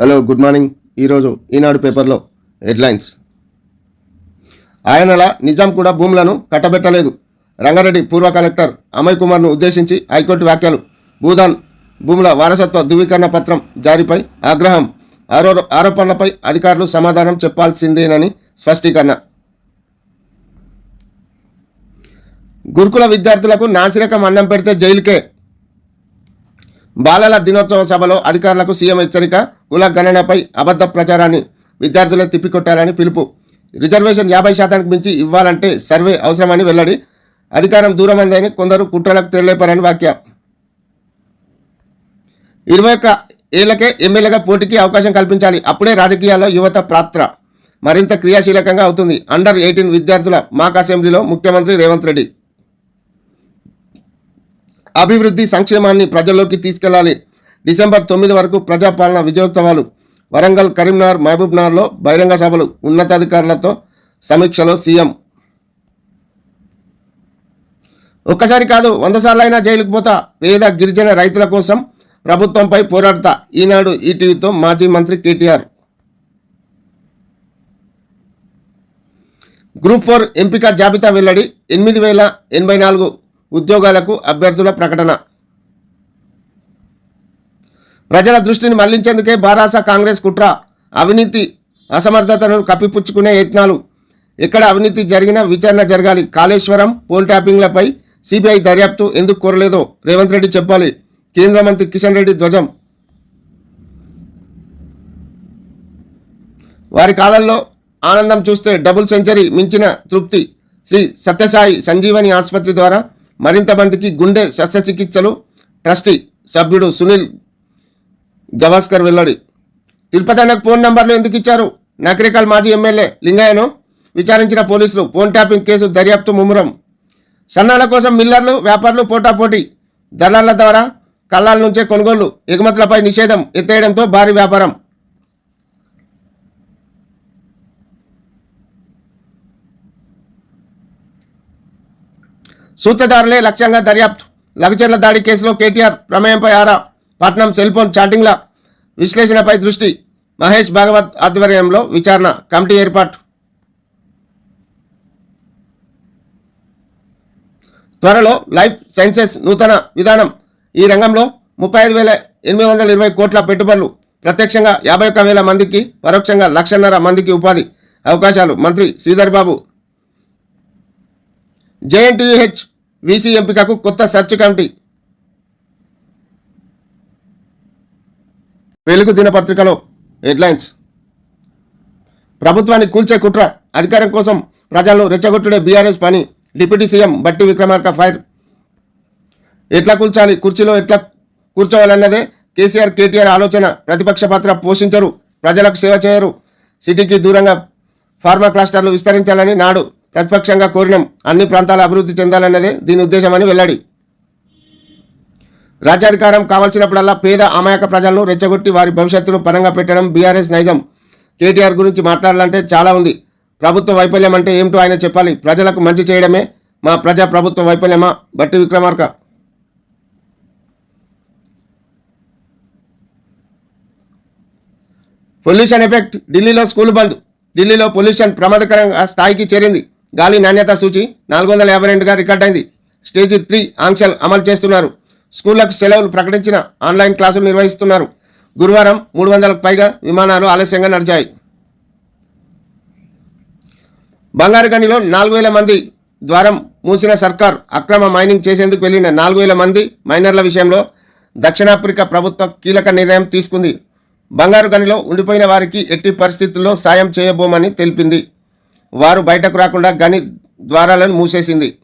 Hello good morning ఈరోజు ఈనాడు పేపర్లో headlines. ఆయనల Nizam కూడా భూములను కట్టబెట్టలేదు. రంగారెడ్డి పూర్వ కలెక్టర్ అమయ్ కుమార్ను ఉద్దేశించి హైకోర్టు వ్యాఖ్యలు. భూదాన్ భూముల వారసత్వ ధృవీకరణ పత్రం జారీపై ఆగ్రహం. ఆరో ఆరోపణలపై అధికారులు సమాధానం చెప్పాల్సిందేనని స్పష్టీకరణ. గురుకుల విద్యార్థులకు నాసిరకం అన్నం పెడితే జైలుకే. బాలల దినోత్సవ సభలో అధికారులకు సీఎం హెచ్చరిక కుల గణనపై అబద్ధ ప్రచారాన్ని విద్యార్థులను తిప్పికొట్టాలని పిలుపు. రిజర్వేషన్ యాభై శాతానికి మించి ఇవ్వాలంటే సర్వే అవసరమని వెల్లడి. అధికారం దూరమైందని కొందరు కుట్రలకు తెరలేపారని వాక్య ఇరవై ఒక్క ఏళ్ళకే ఎమ్మెల్యేగా పోటీకి అవకాశం కల్పించాలి. అప్పుడే రాజకీయాల్లో యువత పాత్ర మరింత క్రియాశీలకంగా అవుతుంది. అండర్ ఎయిటీన్ విద్యార్థుల మాక్ అసెంబ్లీలో ముఖ్యమంత్రి రేవంత్ రెడ్డి అభివృద్ధి సంక్షేమాన్ని ప్రజల్లోకి తీసుకెళ్ళాలి. డిసెంబర్ తొమ్మిది వరకు ప్రజాపాలన విజయోత్సవాలు వరంగల్ కరీంనగర్ మహబూబ్నగర్లో బహిరంగ సభలు ఉన్నతాధికారులతో సమీక్షలో సీఎం. ఒక్కసారి కాదు వంద సార్లైనా జైలుకు పోతా పేద గిరిజన రైతుల కోసం ప్రభుత్వంపై పోరాడతా ఈనాడు ఈటీవీతో మాజీ మంత్రి కేటీఆర్. గ్రూప్ ఫోర్ ఎంపిక జాబితా వెల్లడి ఎనిమిది వేల ఎనభై నాలుగు ఉద్యోగాలకు అభ్యర్థుల ప్రకటన. ప్రజల దృష్టిని మళ్ళించేందుకే బారాస కాంగ్రెస్ కుట్ర అవినీతి అసమర్థతను కప్పిపుచ్చుకునే యత్నాలు. ఎక్కడ అవినీతి జరిగినా విచారణ జరగాలి. కాళేశ్వరం ఫోన్ ట్యాపింగ్లపై సిబిఐ దర్యాప్తు ఎందుకు కోరలేదో రేవంత్ రెడ్డి చెప్పాలి. కేంద్ర మంత్రి కిషన్ రెడ్డి ధ్వజం. వారి కాలంలో ఆనందం చూస్తే డబుల్ సెంచరీ మించిన తృప్తి. శ్రీ సత్యసాయి సంజీవని ఆసుపత్రి ద్వారా మరింతమందికి గుండె శస్త్రచికిత్సలు ట్రస్టీ సభ్యుడు సునీల్ గవాస్కర్ వెల్లడి. తిరుపతి అన్నకు ఫోన్ నంబర్లు ఎందుకు ఇచ్చారు? నకరికల్ మాజీ ఎమ్మెల్యే లింగయ్యను విచారించిన పోలీసులు ఫోన్ ట్యాపింగ్ కేసు దర్యాప్తు ముమ్మరం. సన్నాల కోసం మిల్లర్లు వ్యాపారులు పోటాపోటీ దళాల ద్వారా కళ్ళాల నుంచే కొనుగోళ్ళు ఎగుమతులపై నిషేధం ఎత్తేయడంతో భారీ వ్యాపారం. సూత్రధారులే లక్ష్యంగా దర్యాప్తు. లఘుచర్ల దాడి కేసులో కేటీఆర్ ప్రమేయంపై ఆరా. పట్నం సెల్ఫోన్ చాటింగ్ల విశ్లేషణపై దృష్టి. మహేష్ భాగవత్ ఆధ్వర్యంలో విచారణ కమిటీ ఏర్పాటు. త్వరలో లైఫ్ సైన్సెస్ నూతన విధానం. ఈ రంగంలో ముప్పై ఐదు వేల ఎనిమిది వందల ఇరవై కోట్ల పెట్టుబడులు. ప్రత్యక్షంగా యాభై ఒక్క వేల మందికి పరోక్షంగా లక్షన్నర మందికి ఉపాధి అవకాశాలు. మంత్రి శ్రీధర్ బాబు జేఎన్టీయూహెచ్ వీసీ ఎంపికకు కొత్త సెర్చ్ కమిటీ. వెలుగు దినపత్రికలో హెడ్లైన్స్. ప్రభుత్వాన్ని కూల్చే కుట్ర అధికారం కోసం ప్రజలను రెచ్చగొట్టుడే బీఆర్ఎస్ పని deputy CM Bhatti Vikramarka fire. ఎట్లా కూల్చాలి? కుర్చీలో ఎట్లా కూర్చోవాలన్నదే కేసీఆర్ కేటీఆర్ ఆలోచన. ప్రతిపక్ష పాత్ర పోషించరు. ప్రజలకు సేవ చేయరు. సిటీకి దూరంగా ఫార్మా క్లస్టర్లు విస్తరించాలని నాడు ప్రతిపక్షంగా కోరినాం అన్ని ప్రాంతాల అభివృద్ధి చెందాలన్నదే దీని ఉద్దేశమని వెల్లడి. రాజ్యాధికారం కావాల్సినప్పుడల్లా పేద అమాయక ప్రజలను రెచ్చగొట్టి వారి భవిష్యత్తును పరంగా పెట్టడం బీఆర్ఎస్ నైజం. కేటీఆర్ గురించి మాట్లాడాలంటే చాలా ఉంది. ప్రభుత్వ వైఫల్యం అంటే ఏమిటో ఆయన చెప్పాలి. ప్రజలకు మంచి చేయడమే మా ప్రజా ప్రభుత్వ వైఫల్యమా? బట్టి విక్రమార్క. పొల్యూషన్ ఎఫెక్ట్ ఢిల్లీలో స్కూల్ బంద్. ఢిల్లీలో పొల్యూషన్ ప్రమాదకరంగా స్థాయికి చేరింది. గాలి నాణ్యత సూచి నాలుగు వందల యాభై రెండుగా రికార్డైంది స్టేజ్ త్రీ ఆంక్షలు అమలు చేస్తున్నారు. స్కూళ్ళకు సెలవులు ప్రకటించిన ఆన్లైన్ క్లాసులు నిర్వహిస్తున్నారు. గురువారం మూడు వందలకు పైగా విమానాలు ఆలస్యంగా నడిచాయి. బంగారుగనిలో నాలుగు వేల మంది ద్వారం మూసిన సర్కార్ అక్రమ మైనింగ్ చేసేందుకు వెళ్ళిన నాలుగు వేల మంది మైనర్ల విషయంలో దక్షిణాఫ్రికా ప్రభుత్వం కీలక నిర్ణయం తీసుకుంది. బంగారు గనిలో ఉండిపోయిన వారికి ఎట్టి పరిస్థితుల్లో సాయం చేయబోమని తెలిపింది. వారు బయటకు రాకుండా గని ద్వారాలను మూసేసింది.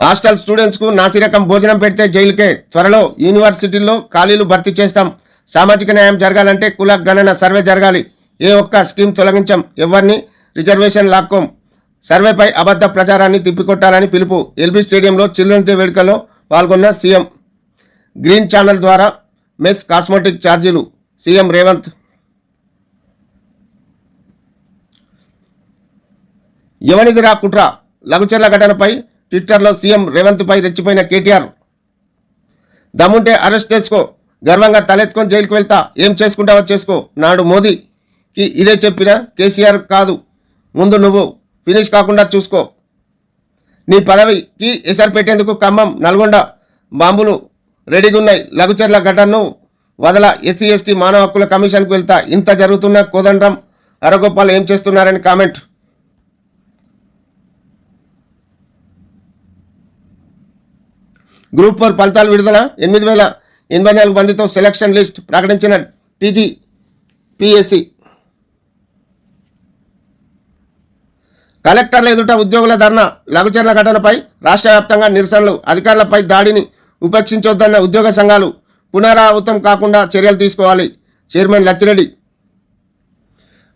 హాస్టల్ స్టూడెంట్స్కు నాసిరకం భోజనం పెడితే జైలుకే. త్వరలో యూనివర్సిటీల్లో ఖాళీలు భర్తీ చేస్తాం. సామాజిక న్యాయం జరగాలంటే కుల గణన సర్వే జరగాలి. ఏ ఒక్క స్కీమ్ తొలగించాం. ఎవరిని రిజర్వేషన్ లాక్కోం. సర్వేపై అబద్ధ ప్రచారాన్ని తిప్పికొట్టాలని పిలుపు. ఎల్బీ స్టేడియంలో చిల్డ్రన్స్ డే వేడుకలో పాల్గొన్న సీఎం. గ్రీన్ ఛానల్ ద్వారా మెస్ కాస్మెటిక్ ఛార్జీలు. సీఎం రేవంత్. యవనిదిరా కుట్ర? లఘుచర్ల ఘటనపై ట్విట్టర్లో సీఎం రేవంత్పై రెచ్చిపోయిన కేటీఆర్. దమ్ముంటే అరెస్ట్ చేసుకో. గర్వంగా తలెత్తుకొని జైలుకు వెళ్తా. ఏం చేసుకుంటావో చేసుకో. నాడు మోదీకి ఇదే చెప్పిన కేసీఆర్ కాదు. ముందు నువ్వు. ఫినిష్ కాకుండా చూసుకో. నీ పదవికి ఎసరు పెట్టేందుకు ఖమ్మం నల్గొండ బాంబులు రెడీగా ఉన్నాయి లఘుచర్ల ఘటనను వదల ఎస్సీ ఎస్టీ మానవ హక్కుల కమిషన్కు వెళ్తా ఇంత జరుగుతున్న కోదండ్రం అరగోపాల్ ఏం చేస్తున్నారని కామెంట్. గ్రూప్ ఫోర్ ఫలితాలు విడుదల. ఎనిమిది వేల ఎనభై నాలుగు మందితో సెలక్షన్ లిస్ట్ ప్రకటించిన టీజీ పిఎస్సి. కలెక్టర్ల ఎదుట ఉద్యోగుల ధర్నా. లఘుచర్ల ఘటనపై రాష్ట్ర వ్యాప్తంగా నిరసనలు. అధికారులపై దాడిని ఉపేక్షించొద్దన్న ఉద్యోగ సంఘాలు పునరావృతం కాకుండా చర్యలు తీసుకోవాలి. చైర్మన్ లచ్చిరెడ్డి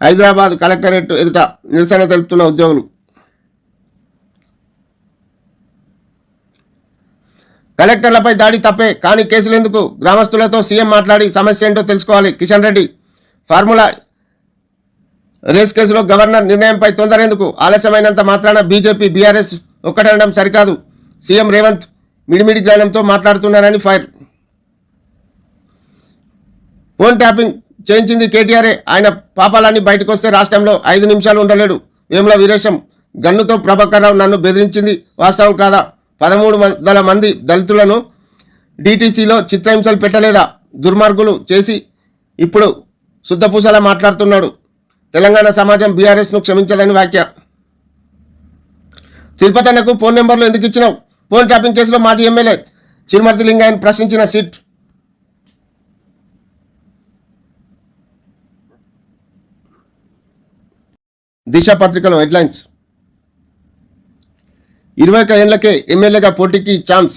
హైదరాబాద్ కలెక్టరేట్ ఎదుట నిరసన తెలుపుతున్న ఉద్యోగులు. కలెక్టర్లపై దాడి తప్పే కానీ కేసులు ఎందుకు? గ్రామస్తులతో సీఎం మాట్లాడి సమస్య ఏంటో తెలుసుకోవాలి. కిషన్ రెడ్డి ఫార్ములా రేస్ కేసులో గవర్నర్ నిర్ణయంపై తొందర ఎందుకు ఆలస్యమైనంత మాత్రాన బీజేపీ బీఆర్ఎస్ ఒక్కటనడం సరికాదు. సీఎం రేవంత్ మిడిమిడి జ్ఞానంతో మాట్లాడుతున్నారని ఫైర్. ఫోన్ ట్యాపింగ్ చేయించింది కేటీఆర్ఏ ఆయన పాపాలన్నీ బయటకు వస్తే రాష్ట్రంలో ఐదు నిమిషాలు ఉండలేడు. వేముల వీరేశం గన్నుతో ప్రభాకర్ నన్ను బెదిరించింది వాస్తవం కాదా? పదమూడు వందల మంది దళితులను డీటీసీలో చిత్రహింసలు పెట్టలేదా? దుర్మార్గులు చేసి ఇప్పుడు శుద్ధపూసలా మాట్లాడుతున్నాడు. తెలంగాణ సమాజం బీఆర్ఎస్ను క్షమించదని వ్యాఖ్య. తిరుపతన్నకు ఫోన్ నెంబర్లు ఎందుకు ఇచ్చినావు? ఫోన్ ట్యాపింగ్ కేసులో మాజీ ఎమ్మెల్యే చిరుమర్తి లింగాయన్ ప్రశ్నించిన సిట్. దిశ పత్రికలో హెడ్లైన్స్. ఇరవై ఒక ఏళ్ళకే ఎమ్మెల్యేగా పోటీకి ఛాన్స్.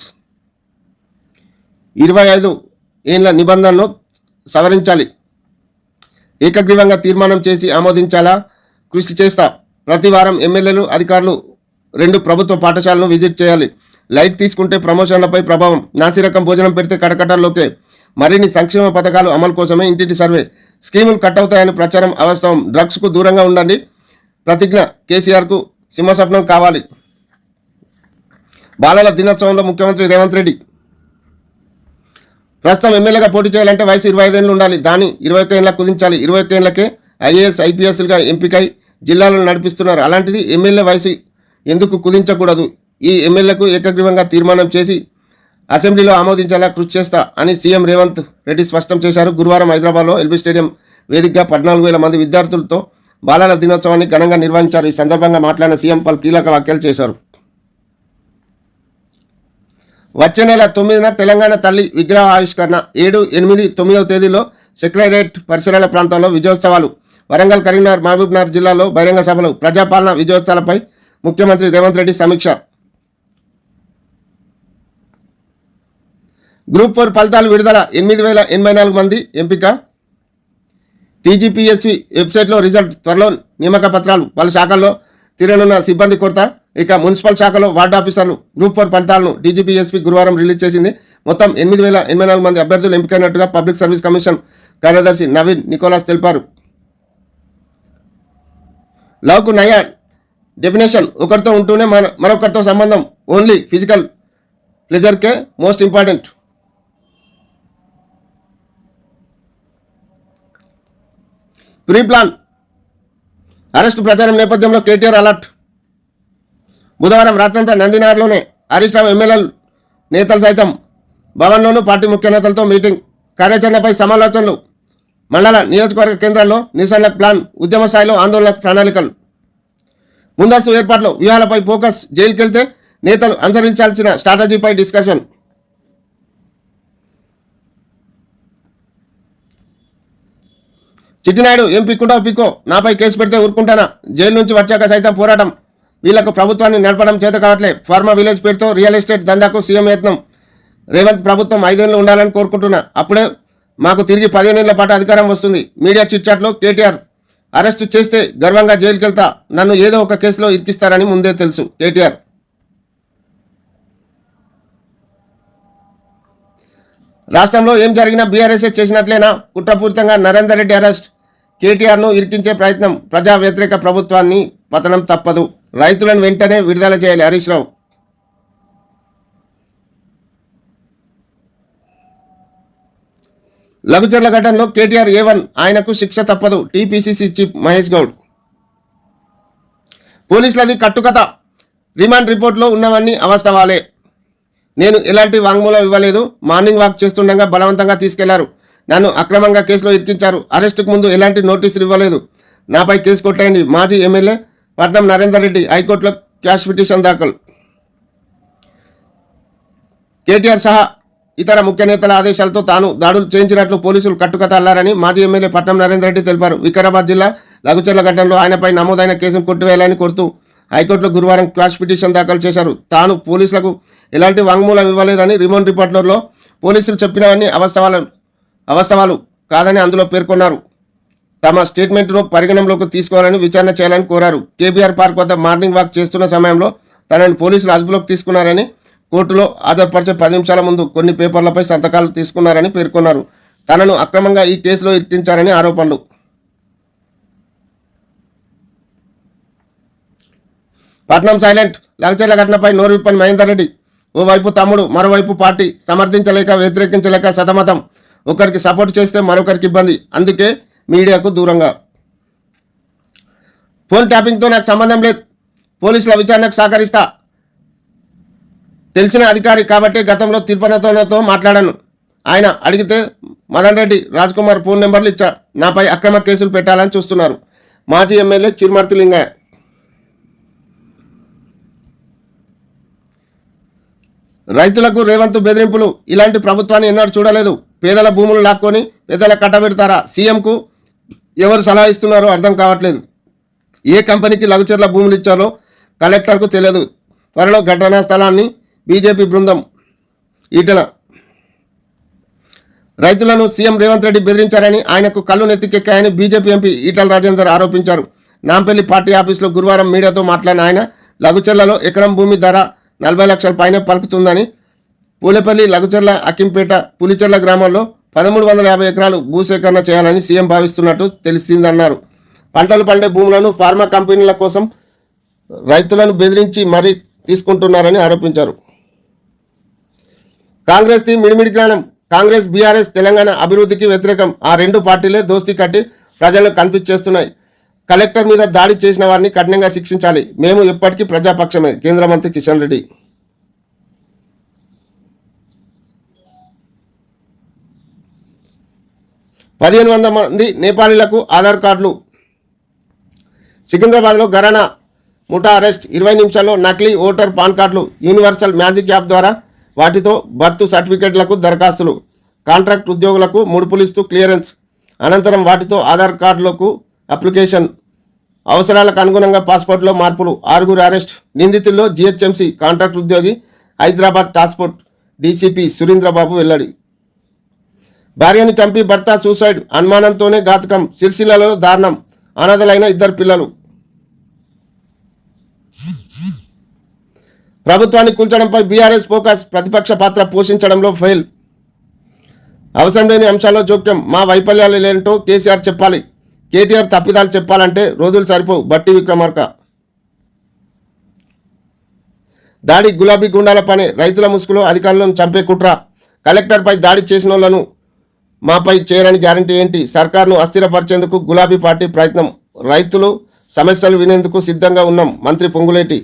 ఇరవై ఐదు ఏళ్ళ నిబంధనను సవరించాలి. ఏకగ్రీవంగా తీర్మానం చేసి ఆమోదించాలా? కృషి చేస్తా. ప్రతి వారం ఎమ్మెల్యేలు అధికారులు రెండు ప్రభుత్వ పాఠశాలను విజిట్ చేయాలి. లైట్ తీసుకుంటే ప్రమోషన్లపై ప్రభావం. నాసిరకం భోజనం పెడితే కటకటాల్లోకే మరిన్ని సంక్షేమ పథకాలు అమలు కోసమే ఇంటింటి సర్వే. స్కీములు కట్ అవుతాయని ప్రచారం అవాస్తవం డ్రగ్స్కు దూరంగా ఉండండి. ప్రతిజ్ఞ కేసీఆర్కు సింహస్వప్నం కావాలి. బాలల దినోత్సవంలో ముఖ్యమంత్రి రేవంత్ రెడ్డి. ప్రస్తుతం ఎమ్మెల్యేగా పోటీ చేయాలంటే వయసు ఇరవై ఐదేళ్ళు ఉండాలి. దాన్ని ఇరవై ఒక్క ఏళ్ళకు కుదించాలి. ఇరవై ఒక్క ఏళ్ళకే ఐఏఎస్ ఐపీఎస్లుగా ఎంపికై జిల్లాలను నడిపిస్తున్నారు. అలాంటిది ఎమ్మెల్యే వయసు ఎందుకు కుదించకూడదు? ఈ ఎమ్మెల్యేకు ఏకగ్రీవంగా తీర్మానం చేసి అసెంబ్లీలో ఆమోదించేలా కృషి చేస్తా అని సీఎం రేవంత్ రెడ్డి స్పష్టం చేశారు. గురువారం హైదరాబాద్లో ఎల్బీ స్టేడియం వేదికగా పద్నాలుగు వేల మంది విద్యార్థులతో బాలల దినోత్సవాన్ని ఘనంగా నిర్వహించారు. ఈ సందర్భంగా మాట్లాడిన సీఎం పలు కీలక వ్యాఖ్యలు చేశారు. వచ్చే నెల తొమ్మిదిన తెలంగాణ తల్లి విగ్రహ ఆవిష్కరణ ఏడు ఎనిమిది తొమ్మిదవ తేదీలో సెక్రటరేట్ పరిసరాల ప్రాంతాల్లో విజయోత్సవాలు. వరంగల్ కరీంనగర్ మహబూబ్నగర్ జిల్లాలో బహిరంగ సభలు ప్రజాపాలన విజయోత్సవాలపై ముఖ్యమంత్రి రేవంత్ రెడ్డి సమీక్ష గ్రూప్ ఫోర్ ఫలితాలు విడుదల ఎనిమిది వేల ఎనభై నాలుగు మంది ఎంపిక. టీజీపీఎస్సీ వెబ్సైట్లో రిజల్ట్ త్వరలో నియామక పత్రాలు పలు శాఖల్లో తీరనున్న సిబ్బంది కొరత. ఇక మున్సిపల్ శాఖలో వార్డు ఆఫీసర్లు గ్రూప్ ఫోర్ ఫలితాలను డీజీపీఎస్పీ గురువారం రిలీజ్ చేసింది. మొత్తం ఎనిమిది వేల ఎనభై నాలుగు మంది అభ్యర్థులు ఎంపికైనట్టుగా పబ్లిక్ సర్వీస్ కమిషన్ కార్యదర్శి నవీన్ నికోలాస్ తెలిపారు. లవ్కు నయా డెఫినేషన్ ఒకరితో ఉంటూనే మన మరొకరితో సంబంధం only physical ప్లెజర్కే most important. Pre plan arrest ప్రచారం నేపథ్యంలో కేటీఆర్ అలర్ట్. బుధవారం రాత్రంతా నందినార్లోనే హరీష్ రావు నేతలు సైతం భవన్లోనూ పార్టీ ముఖ్య నేతలతో మీటింగ్. కార్యాచరణపై సమాలోచనలు. మండల నియోజకవర్గ కేంద్రాల్లో నిరసనలకు ప్లాన్ ఉద్యమ స్థాయిలో ఆందోళనకు ప్రణాళికలు. ముందస్తు ఏర్పాట్లు వ్యూహాలపై ఫోకస్ జైలుకెళ్తే నేతలు అనుసరించాల్సిన స్ట్రాటజీపై డిస్కషన్. చిట్టినాయుడు ఏం పిక్కుంటావు పిక్కో. నాపై కేసు పెడితే ఊరుకుంటానా? జైలు నుంచి వచ్చాక సైతం పోరాటం. వీళ్ళకు ప్రభుత్వాన్ని నడపడం చేత కావట్లే. ఫార్మా విలేజ్ పేరుతో రియల్ ఎస్టేట్ దందాకు సీఎం యత్నం. రేవంత్ ప్రభుత్వం ఐదేళ్ళు ఉండాలని కోరుకుంటున్నా. అప్పుడే మాకు తిరిగి పదిహేనేళ్ళ పాటు అధికారం వస్తుంది. మీడియా చిట్చాట్లో కేటీఆర్ అరెస్టు చేస్తే గర్వంగా జైలుకి వెళ్తా నన్ను ఏదో ఒక కేసులో ఇరికిస్తారని ముందే తెలుసు. కేటీఆర్. రాష్ట్రంలో ఏం జరిగినా బీఆర్ఎస్ఏ చేసినట్లేనా? కుట్రపూరితంగా నరేందర్ రెడ్డి అరెస్ట్. కేటీఆర్ను ఇరికించే ప్రయత్నం ప్రజా వ్యతిరేక ప్రభుత్వాన్ని పతనం తప్పదు. రైతులను వెంటనే విడుదల చేయాలి హరీష్ రావు. లఘుచర్ల ఘటనలో కేటీఆర్ ఏవన్ ఆయనకు శిక్ష తప్పదు. TPCC chief Mahesh Goud. పోలీసులది కట్టుకథ రిమాండ్ రిపోర్ట్లో ఉన్నవన్నీ అవస్థవాలే నేను ఎలాంటి వాంగ్మూలం ఇవ్వలేదు. మార్నింగ్ వాక్ చేస్తుండగా బలవంతంగా తీసుకెళ్ళారు. నన్ను అక్రమంగా కేసులో ఇరికించారు. అరెస్టుకు ముందు ఎలాంటి నోటీసులు ఇవ్వలేదు. నాపై కేసు కొట్టేయండి మాజీ ఎమ్మెల్యే పట్నం నరేందర్ రెడ్డి హైకోర్టులో క్యాష్ పిటిషన్ దాఖలు. కేటీఆర్ సహా ఇతర ముఖ్య నేతల ఆదేశాలతో తాను దాడులు చేయించినట్లు పోలీసులు కట్టుకథ అల్లారని మాజీ ఎమ్మెల్యే పట్నం నరేందర్ రెడ్డి తెలిపారు. వికారాబాద్ జిల్లా లఘుచర్ల ఘటనలో ఆయనపై నమోదైన కేసును కొట్టివేయాలని కోరుతూ హైకోర్టులో గురువారం క్వాష్ పిటిషన్ దాఖలు చేశారు. తాను పోలీసులకు ఎలాంటి వాంగ్మూలం ఇవ్వలేదని రిమోన్ రిపోర్ట్లలో పోలీసులు చెప్పినవన్నీ అవాస్తవాలు అవాస్తవాలు కాదని అందులో పేర్కొన్నారు. తమ స్టేట్మెంట్ను పరిగణనలోకి తీసుకోవాలని విచారణ చేయాలని కోరారు. కేబీఆర్ పార్క్ వద్ద మార్నింగ్ వాక్ చేస్తున్న సమయంలో తనని పోలీసులు అదుపులోకి తీసుకున్నారని కోర్టులో హాజరుపరిచే పది నిమిషాల ముందు కొన్ని పేపర్లపై సంతకాలు తీసుకున్నారని పేర్కొన్నారు. తనను అక్రమంగా ఈ కేసులో ఇరికించారని ఆరోపణలు. పట్నం సైలెంట్ లగచర్ల ఘటనపై నోరు మహేందర్ రెడ్డి. ఓవైపు తమ్ముడు మరోవైపు పార్టీ సమర్థించలేక వ్యతిరేకించలేక సతమతం. ఒకరికి సపోర్ట్ చేస్తే మరొకరికి ఇబ్బంది. అందుకే మీడియాకు దూరంగా. ఫోన్ ట్యాపింగ్తో నాకు సంబంధం లేదు. పోలీసుల విచారణకు సహకరిస్తా. తెలిసిన అధికారి కాబట్టి గతంలో తిరుపతితో మాట్లాడాను. ఆయన అడిగితే మదన్ రెడ్డి రాజ్ కుమార్ ఫోన్ నెంబర్లు ఇచ్చా. నాపై అక్రమ కేసులు పెట్టాలని చూస్తున్నారు. మాజీ ఎమ్మెల్యే చిరుమర్తి రైతులకు రేవంత్ బెదిరింపులు. ఇలాంటి ప్రభుత్వాన్ని ఎన్నడూ చూడలేదు. పేదల భూములు లాక్కొని పేదల కట్టబెడతారా? సీఎంకు ఎవరు సలహా ఇస్తున్నారో అర్థం కావట్లేదు. ఏ కంపెనీకి లఘుచర్ల భూములు ఇచ్చారో కలెక్టర్కు తెలియదు. త్వరలో ఘటనా స్థలాన్ని బీజేపీ బృందం ఈటల. రైతులను సీఎం రేవంత్ రెడ్డి బెదిరించారని ఆయనకు కళ్ళు నెత్తికెక్కాయని బీజేపీ ఎంపీ ఈటల రాజేందర్ ఆరోపించారు. నాంపల్లి పార్టీ ఆఫీసులో గురువారం మీడియాతో మాట్లాడిన ఆయన లఘుచర్లలో ఎకరం భూమి ధర నలభై లక్షల పైనే పలుకుతుందని పూలపల్లి లఘుచర్ల అక్కింపేట పులిచెర్ల గ్రామాల్లో పదమూడు వందల యాభై ఎకరాలు భూసేకరణ చేయాలని సీఎం భావిస్తున్నట్టు తెలిసిందన్నారు. పంటలు పండే భూములను ఫార్మా కంపెనీల కోసం రైతులను బెదిరించి మరీ తీసుకుంటున్నారని ఆరోపించారు. కాంగ్రెస్ది మిడిమిడి జ్ఞానం కాంగ్రెస్ బీఆర్ఎస్ తెలంగాణ అభివృద్ధికి వ్యతిరేకం ఆ రెండు పార్టీలే దోస్తీ కట్టి ప్రజలను కన్ఫ్యూజ్ చేస్తున్నాయి. కలెక్టర్ మీద దాడి చేసిన వారిని కఠినంగా శిక్షించాలి. మేము ఎప్పటికీ ప్రజాపక్షమే. కేంద్ర మంత్రి కిషన్ రెడ్డి. పదిహేను వందల మంది నేపాలీలకు ఆధార్ కార్డులు. సికింద్రాబాద్లో గరానా ముఠా అరెస్ట్. ఇరవై నిమిషాల్లో నకిలీ ఓటర్ పాన్ కార్డులు. యూనివర్సల్ మ్యాజిక్ యాప్ ద్వారా వాటితో బర్త్ సర్టిఫికేట్లకు దరఖాస్తులు. కాంట్రాక్ట్ ఉద్యోగులకు ముడుపులిస్తూ క్లియరెన్స్. అనంతరం వాటితో ఆధార్ కార్డులకు అప్లికేషన్. అవసరాలకు అనుగుణంగా పాస్పోర్ట్లో మార్పులు. ఆరుగురు అరెస్ట్. నిందితుల్లో జిహెచ్ఎంసీ కాంట్రాక్ట్ ఉద్యోగి హైదరాబాద్ టాస్పోర్ట్ డీసీపీ సురేంద్రబాబు వెల్లడి. భార్యను చంపి భర్త సూసైడ్ అనుమానంతోనే ఘాతకం. సిరిసిల్లలో దారుణం. అనాథలైన ఇద్దరు పిల్లలు. ప్రభుత్వాన్ని కూల్చడంపై బీఆర్ఎస్ ఫోకస్. ప్రతిపక్ష పాత్ర పోషించడంలో ఫెయిల్. అవసరం లేని అంశాల్లో జోక్యం. మా వైఫల్యాలు లేంటో కేసీఆర్ చెప్పాలి. కేటీఆర్ తప్పిదాలు చెప్పాలంటే రోజులు సరిపోవు. బట్టి విక్రమార్క. దాడి గులాబీ గుండాల పని. రైతుల ముసుగులో అధికారులను చంపే కుట్ర. కలెక్టర్పై దాడి చేసిన వాళ్ళను మాపై చేయరని గ్యారంటీ ఏంటి? సర్కార్ను అస్థిరపరిచేందుకు గులాబీ పార్టీ ప్రయత్నం. రైతులు సమస్యలు వినేందుకు సిద్ధంగా ఉన్నాం. మంత్రి పొంగులేటి.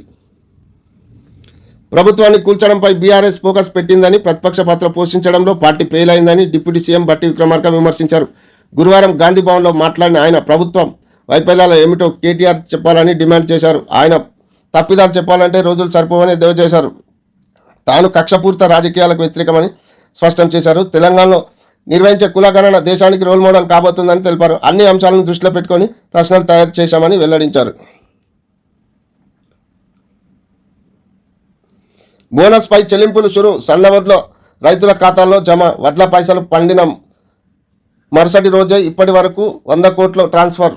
ప్రభుత్వాన్ని కూల్చడంపై బీఆర్ఎస్ ఫోకస్ పెట్టిందని ప్రతిపక్ష పాత్ర పోషించడంలో పార్టీ ఫెయిల్ అయిందని డిప్యూటీ సీఎం బట్టి విక్రమార్క విమర్శించారు. గురువారం గాంధీ భవన్లో మాట్లాడిన ఆయన ప్రభుత్వం వైఫల్యాలు ఏమిటో కేటీఆర్ చెప్పాలని డిమాండ్ చేశారు. ఆయన తప్పిదాలు చెప్పాలంటే రోజులు సరిపోవని దేవ చేశారు. తాను కక్షపూరిత రాజకీయాలకు వ్యతిరేకమని స్పష్టం చేశారు. తెలంగాణలో నిర్వహించే కులగణన దేశానికి రోల్ మోడల్ కాబోతుందని తెలిపారు. అన్ని అంశాలను దృష్టిలో పెట్టుకొని ప్రశ్నలు తయారు చేశామని వెల్లడించారు. బోనస్ పై చెల్లింపులు చురు సన్నవడ్లో రైతుల ఖాతాల్లో జమ. వడ్ల పైసలు పండిన. మరుసటి రోజే ఇప్పటి వరకు వంద కోట్ల ట్రాన్స్ఫర్.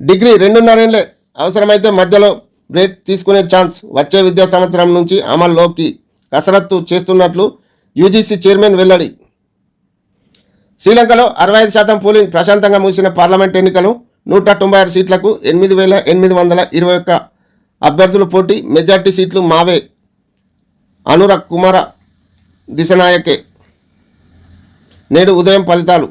డిగ్రీ రెండున్నరేళ్ళే అవసరమైతే మధ్యలో బ్రేక్ తీసుకునే ఛాన్స్ వచ్చే విద్యా సంవత్సరం నుంచి అమల్లోకి కసరత్తు చేస్తున్నట్లు యూజీసీ చైర్మన్ వెల్లడి. శ్రీలంకలో అరవై ఐదు శాతం పోలింగ్ ప్రశాంతంగా ముగిసిన పార్లమెంట్ ఎన్నికలు నూట తొంభై ఆరు సీట్లకు ఎనిమిది వేల ఎనిమిది వందల ఇరవై ఒక్క అభ్యర్థుల పోటీ మెజార్టీ సీట్లు మావే. అనురాగ్ కుమార దిశనాయకే నేడు ఉదయం ఫలితాలు